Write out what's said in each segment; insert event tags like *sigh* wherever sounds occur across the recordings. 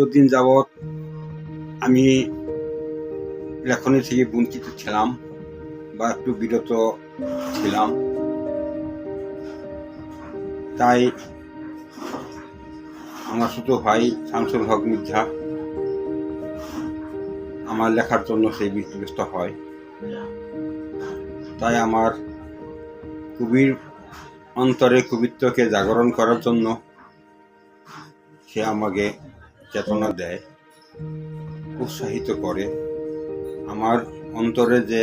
দীর্ঘদিন যাবৎ আমি লেখনী থেকে বঞ্চিত ছিলাম বা একটু বিরত ছিলাম। তাই আমার ছোট ভাই শামসুল হক মির্জা আমার লেখার জন্য সেই বিধ্বস্ত হয়। তাই আমার কবির অন্তরে কবিত্বকে জাগরণ করার জন্য সে আমাকে চেতনা দেয়, উৎসাহিত করে। আমার অন্তরে যে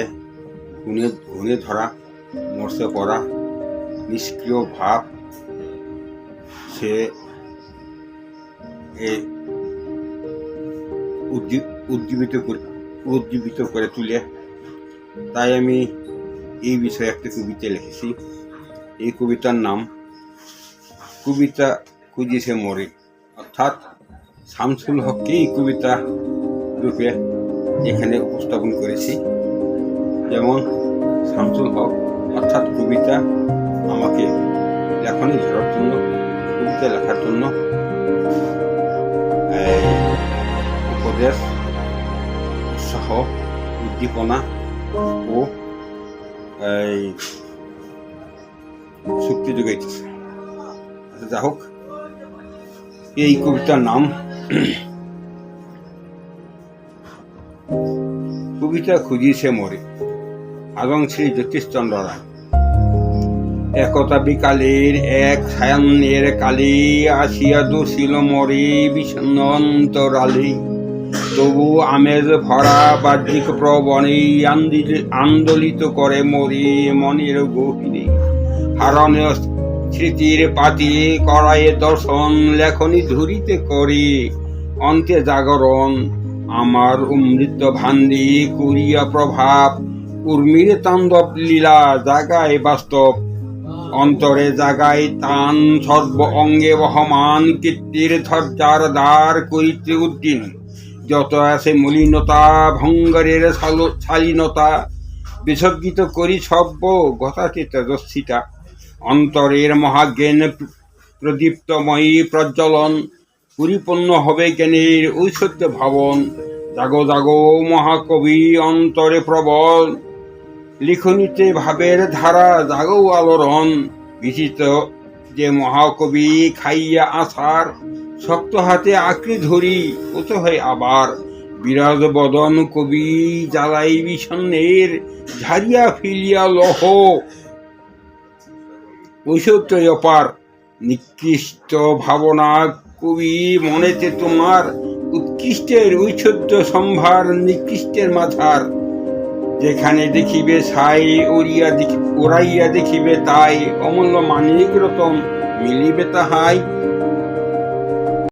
গুণে গুণে ধরা মরসে পড়া, নিষ্ক্রিয় ভাব, সে করে উজ্জীবিত করে তুলে। তাই আমি এই বিষয়ে একটি কবিতা লিখেছি। এই কবিতার নাম, কবিতা খুঁজিছে মরে। অর্থাৎ শামসুল হককে এই কবিতা রূপে এখানে উপস্থাপন করেছি। যেমন শামসুল হক অর্থাৎ কবিতা আমাকে লেখনে ধরার জন্য, কবিতা লেখার জন্য উপদেশ, উৎসাহ, উদ্দীপনা ও শক্তি যোগাইতেছে। যা হোক, এই কবিতার নাম *clears throat* কবিতা খুঁজিছে মরে। আদং শ্রী জ্যোতিষচন্দ্র রায় একতা বিকালের এক ছায়ান্নের কালে আসিয়া দোষিল মরে বিষণ্ণ অন্তরালে। তবু আমেজ ভরা বাহ্যিক প্রবণে আন্দিল- আন্দোলিত করে মরে মনের গভীরে। হারণীয় স্মৃতির পাতি করায়ে দর্শন লেখনি ধরিতে করে। অন্তে জাগরণ, আমার অমৃত ভান্ডি কুরিয়া প্রভাব, উর্মির তাণ্ডব লীলা জাগায় বাস্তব। অন্তরে জাগায় তান সর্ব অঙ্গে বহমান, কীর্তির ধৈর্যার দ্বার করিতে উদ্দিন। যত আছে মলিনতা ভঙ্গরের শালীনতা বিসর্জিত করি সব্য, গতাতে তেজস্বিতা। অন্তরের মহাজ্ঞান প্রদীপ্তময়ী প্রজ্বলন, পরিপূর্ণ হবে জ্ঞানের ঐশ্বর্য ভাবন। জাগো জাগো, মহাকবি, অন্তরে প্রবল। লিখনিতে ভাবের ধারা, জাগো আলোড়ন। বিচিত যে মহাকবি খাইয়া আসার শক্ত হাতে আঁকড়ে ধরি কত হয় আবার। বিরাজ বদন কবি জ্বালাই বিষণ্ণের ঝারিয়া ফিলিয়া লহ। ঐশ্বর্য অপার নিকৃষ্ট ভাবনা কবি মনেতে তোমার উৎকৃষ্টের ঐশ্বর্য সম্ভার নিকৃষ্টের মাথার। যেখানে দেখিবে সাই ওরিয়া ওরাইয়া দেখিবে তাই অমূল্য মানিক রতন মিলিবে তাহাই।